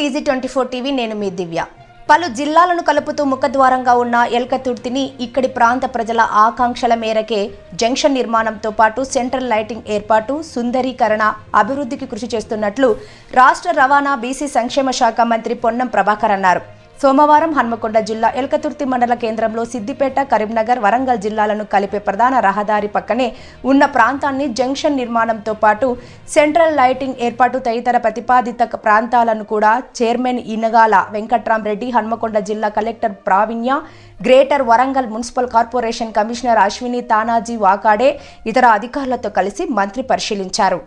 TG twenty four TV నేను మీ దివ్య. పలు జిల్లాలను కలుపుతూ ముఖద్వారంగా ఉన్న ఎల్కతుర్తిని ఇక్కడి ప్రాంత ప్రజల ఆకాంక్షల మేరకే జంక్షన్ నిర్మాణంతో పాటు సెంట్రల్ లైటింగ్ ఏర్పాటు సుందరీకరణ అభివృద్ధికి కృషి చేస్తున్నట్లు రాష్ట్ర రవాణా బీసీ సంక్షేమ శాఖ మంత్రి పొన్నం ప్రభాకర్ అన్నారు. సోమవారం హన్మకొండ జిల్లా ఎల్కతుర్తి మండల కేంద్రంలో సిద్దిపేట కరీంనగర్ వరంగల్ జిల్లాలను కలిపే ప్రధాన రహదారి పక్కనే ఉన్న ప్రాంతాన్ని జంక్షన్ నిర్మాణంతో పాటు సెంట్రల్ లైటింగ్ ఏర్పాటు తదితర ప్రతిపాదిత ప్రాంతాలను కూడా చైర్మన్ ఇనగాల వెంకట్రామరెడ్డి హన్మకొండ జిల్లా collector Praveenya greater Warangal municipal corporation commissioner Ashwini Tanaji Wakade ఇతర అధికారులతో కలిసి మంత్రి పరిశీలించారు.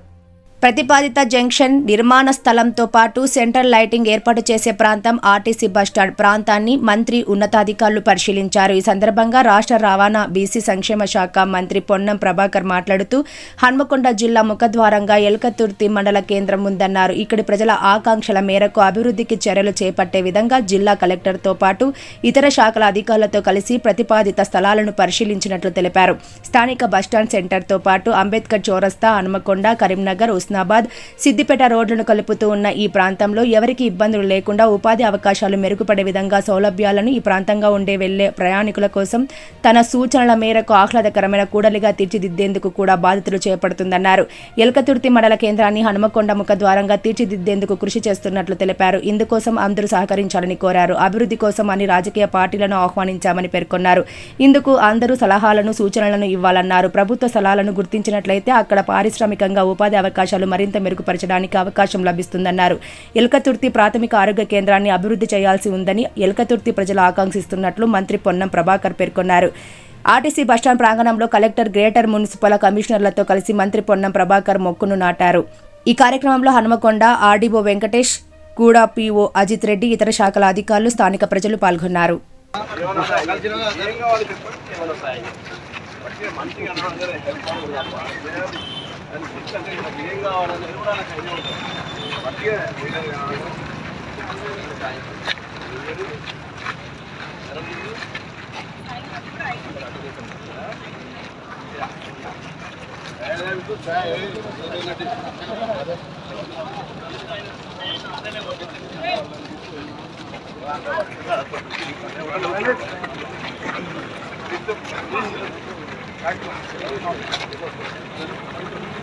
ప్రతిపాదిత జంక్షన్ నిర్మాణ స్థలంతో పాటు సెంట్రల్ లైటింగ్ ఏర్పాటు చేసే ప్రాంతం ఆర్టీసీ బస్టాండ్ ప్రాంతాన్ని మంత్రి ఉన్నతాధికారులు పరిశీలించారు. ఈ సందర్భంగా రాష్ట్ర రవాణా బీసీ సంక్షేమ శాఖ మంత్రి పొన్నం ప్రభాకర్ మాట్లాడుతూ హన్మకొండ జిల్లా ముఖద్వారంగా ఎల్కతుర్తి మండల కేంద్రం ఉందన్నారు. ఇక్కడి ప్రజల ఆకాంక్షల మేరకు అభివృద్ధికి చర్యలు చేపట్టే విధంగా జిల్లా కలెక్టర్తో పాటు ఇతర శాఖల అధికారులతో కలిసి ప్రతిపాదిత స్థలాలను పరిశీలించినట్లు తెలిపారు. స్థానిక బస్టాండ్ సెంటర్తో పాటు అంబేద్కర్ చౌరస్తా హన్మకొండ కరీంనగర్ హుస్నాబాద్ సిద్దిపేట రోడ్లను కలుపుతూ ఉన్న ఈ ప్రాంతంలో ఎవరికి ఇబ్బందులు లేకుండా ఉపాధి అవకాశాలు మెరుగుపడే విధంగా సౌలభ్యాలను ఈ ప్రాంతంగా ఉండే వెళ్ళే ప్రయాణికుల కోసం తన సూచనల మేరకు ఆహ్లాదకరమైన కూడలిగా తీర్చిదిద్దేందుకు కూడా బాధితులు చేపడుతుందన్నారు. ఎలకతుర్తి మండల కేంద్రాన్ని హనుమకొండ ముఖ ద్వారంగా తీర్చిదిద్దేందుకు కృషి చేస్తున్నట్లు తెలిపారు. ఇందుకోసం అందరూ సహకరించాలని కోరారు. అభివృద్ధి కోసం అన్ని రాజకీయ పార్టీలను ఆహ్వానించామని పేర్కొన్నారు. ఇందుకు అందరూ సలహాలను సూచనలను ఇవ్వాలన్నారు. ప్రభుత్వ స్థలాలను గుర్తించినట్లయితే అక్కడ పారిశ్రామికంగా ఉపాధి అవకాశాలు మరింత మెరుగుపరచడానికి అవకాశం లభిస్తుందన్నారు. ఎల్కతుర్తి ప్రాథమిక ఆరోగ్య కేంద్రాన్ని అభివృద్ధి చేయాల్సి ఉందని ఎల్కతుర్తి ప్రజలు ఆకాంక్షిస్తున్నట్లు మంత్రి పొన్నం ప్రభాకర్ పేర్కొన్నారు. ఆర్టీసీ బస్టాండ్ ప్రాంగణంలో కలెక్టర్ గ్రేటర్ మున్సిపల్ కమిషనర్లతో కలిసి మంత్రి పొన్నం ప్రభాకర్ మొక్కును నాటారు. ఈ కార్యక్రమంలో హనుమకొండ ఆర్డీఓ వెంకటేష్ కూడా పీఓ అజిత్ రెడ్డి ఇతర శాఖల అధికారులు స్థానిక ప్రజలు పాల్గొన్నారు. దాన్ని ఫస్ట్ అంటే నాకు ఏం కావాలనేది కూడా నాకు అయినా ఉంటుంది మట్టిగా Thank you.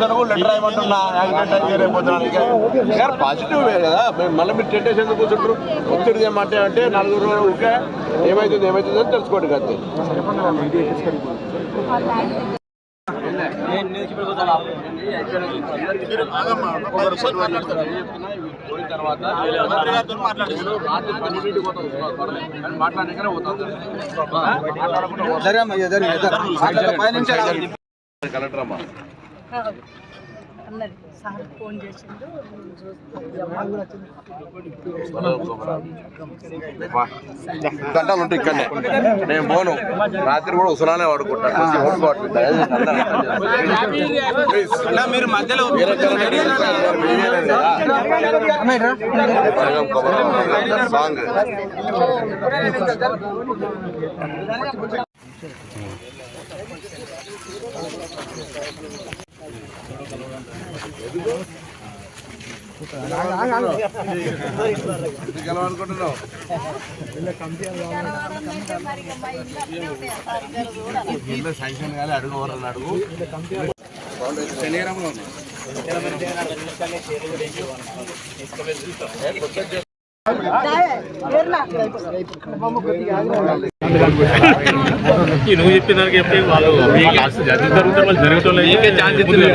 రాయమంటున్నా యాక్సిడెంట్ అయితే రేపోతున్నానికి సార్ పాజిటివ్ కదా మేము మళ్ళీ మీరు టెన్ డేస్ ఎందుకు కూర్చుంటారు? ఒత్తిడి చేయమంటే అంటే నలుగురు ఊరికే ఏమవుతుంది ఏమవుతుంది అని తెలుసుకోండి కదా తర్వాత పోతాం కలెక్టర్ అమ్మా. అన్నది. సార్ ఫోన్ చేసిండు. గంటలు ఉంటాయి ఇక్కడనే. నేను పోను. రాత్రి కూడా ఉసలానే వాడుకుంటాను. వేరే కలెక్టర్ సగం కవర్. సాంగ్ ఎందుకు గెలవనుకుంటున్నావు ఇల్లు శాంక్షన్ అడుగు అడుగు శనివారంలో నువ్వు చెప్పిన దానికి చెప్తే వాళ్ళు మీకు జరుగుతారు వాళ్ళు జరగటం లేదు ఛాన్స్ ఇస్తున్నారు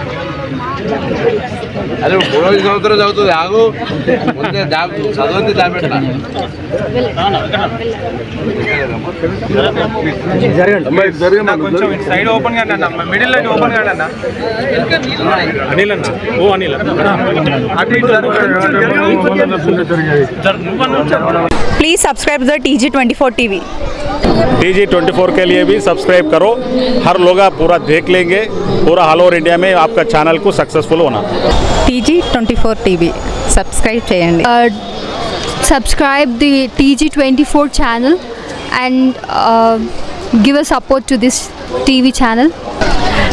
అదే మూడో సంవత్సరం చదువుతుంది ఆగు. ముందే దా చదవంది దాపెట్ల కొంచెం సైడ్ ఓపెన్గా అన్న మిడిల్ లైట్ ఓపెన్గా అన్న. అనిల్ అన్న. ఓ Please subscribe the T G twenty four T V T G twenty four के लिए भी सब्सक्राइब करो हर लोग आप पूरा देख लेंगे पूरा ऑल ओवर इंडिया में आपका चैनल को सक्सेसफुल होना T G twenty four T V subscribe చేయండి uh, subscribe the TG24 channel and uh, give a support to this TV channel.